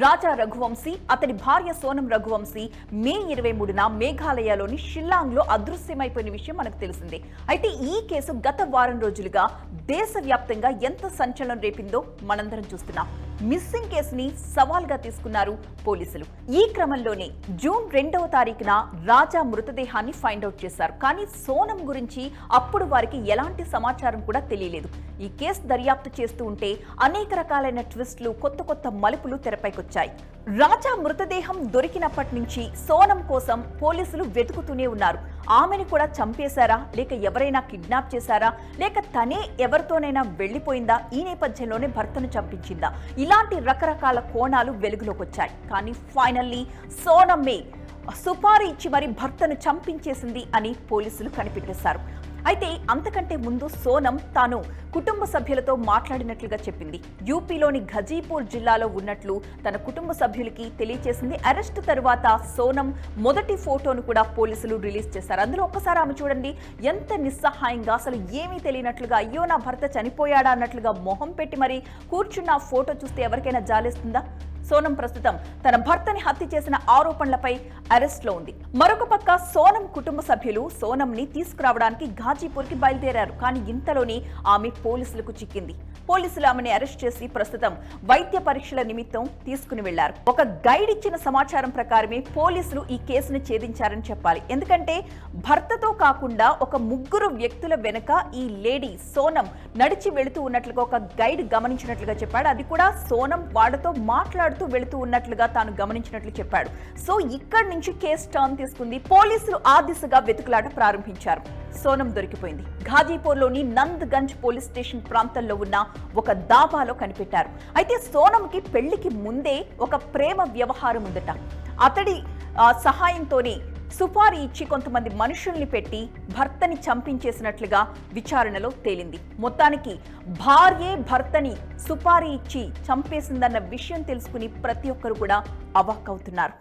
రాజా రఘువంశీ అతని భార్య సోనం రఘువంశీ మే ఇరవై మూడున మేఘాలయలోని షిల్లాంగ్లో అదృశ్యమైపోయిన విషయం మనకు తెలిసిందే. అయితే ఈ కేసు గత వారం రోజులుగా దేశవ్యాప్తంగా ఎంత సంచలనం రేపిందో మనందరం చూస్తున్నాం. మిస్సింగ్ కేసుని సవాల్గా తీసుకున్నారు పోలీసులు. ఈ క్రమంలోనే జూన్ రెండవ తారీఖున రాజా మృతదేహాన్ని ఫైండ్ అవుట్ చేశారు. కానీ సోనం గురించి అప్పుడు వారికి ఎలాంటి సమాచారం కూడా తెలియలేదు. ఈ కేసు దర్యాప్తు చేస్తూ ఉంటే అనేక రకాలైన ట్విస్టులు కొత్త కొత్త మలుపులు తెరపైకొచ్చాయి. రాజా మృతదేహం దొరికినప్పటి నుంచి సోనం కోసం పోలీసులు వెతుకుతూనే ఉన్నారు. ఆమెను కూడా చంపేశారా? లేక ఎవరైనా కిడ్నాప్ చేశారా? లేక తనే ఎవరితోనైనా వెళ్ళిపోయిందా? ఈ నేపథ్యంలోనే భర్తను చంపించిందా? ఇలాంటి రకరకాల కోణాలు వెలుగులోకి వచ్చాయి కానీ ఫైనల్లీ సోనమ్మే సుపారీ ఇచ్చి మరి భర్తను చంపించేసింది అని పోలీసులు కనిపెట్టేశారు. అయితే అంతకంటే ముందు సోనం తాను కుటుంబ సభ్యులతో మాట్లాడినట్లుగా చెప్పింది. యూపీలోని ఘజీపూర్ జిల్లాలో ఉన్నట్లు తన కుటుంబ సభ్యులకి తెలియచేసింది. అరెస్ట్ తరువాత సోనం మొదటి ఫోటోను కూడా పోలీసులు రిలీజ్ చేశారు. అందులో ఒక్కసారి ఆమె చూడండి. ఎంత నిస్సహాయంగా అసలు ఏమీ తెలియనట్లుగా అయ్యో నా భర్త చనిపోయాడా అన్నట్లుగా మొహం పెట్టి మరి కూర్చున్న ఫోటో చూస్తే ఎవరికైనా జాలేస్తుందా? సోనం ప్రస్తుతం తన భర్తని హత్య చేసిన ఆరోపణలపై అరెస్ట్లో ఉంది. మరొక పక్క సోనం కుటుంబ సభ్యులు సోనంని తీసుకురావడానికి ఘాజీపూర్కి బయలుదేరారు కానీ ఇంతలోనే ఆమె పోలీసులకు చిక్కింది. పోలీసులు ఆమెని అరెస్ట్ చేసి ప్రస్తుతం వైద్య పరీక్షల నిమిత్తం తీసుకుని వెళ్ళారు. ఒక గైడ్ ఇచ్చిన సమాచారం ప్రకారమే పోలీసులు ఈ కేసును ఛేదించారని చెప్పాలి. ఎందుకంటే భర్తతో కాకుండా ఒక ముగ్గురు వ్యక్తుల వెనుక ఈ లేడీ సోనం నడిచి వెళుతూ ఉన్నట్లుగా ఒక గైడ్ గమనించినట్లుగా చెప్పాడు. అది కూడా సోనం వాడితో మాట్లాడుతూ వెళుతూ ఉన్నట్లుగా తాను గమనించినట్లు చెప్పాడు. సో ఇక్కడి నుంచి కేసు టర్న్ తీసుకుంది. పోలీసులు ఆ దిశగా వెతుకులాట ప్రారంభించారు. సోనం దొరికిపోయింది. ఘాజీపూర్లోని నంద్గంజ్ పోలీస్ స్టేషన్ ప్రాంతంలో ఉన్న ఒక దాబాలో కనిపెట్టారు. అయితే సోనంకి పెళ్ళికి ముందే ఒక ప్రేమ వ్యవహారం ఉందట. అతడి సహాయంతోనే సుపారీ ఇచ్చి కొంతమంది మనుషుల్ని పెట్టి భర్తని చంపించేసినట్లుగా విచారణలో తేలింది. మొత్తానికి భార్యే భర్తని సుపారీ ఇచ్చి చంపేసిందన్న విషయం తెలుసుకుని ప్రతి ఒక్కరు కూడా అవాక్కవుతున్నారు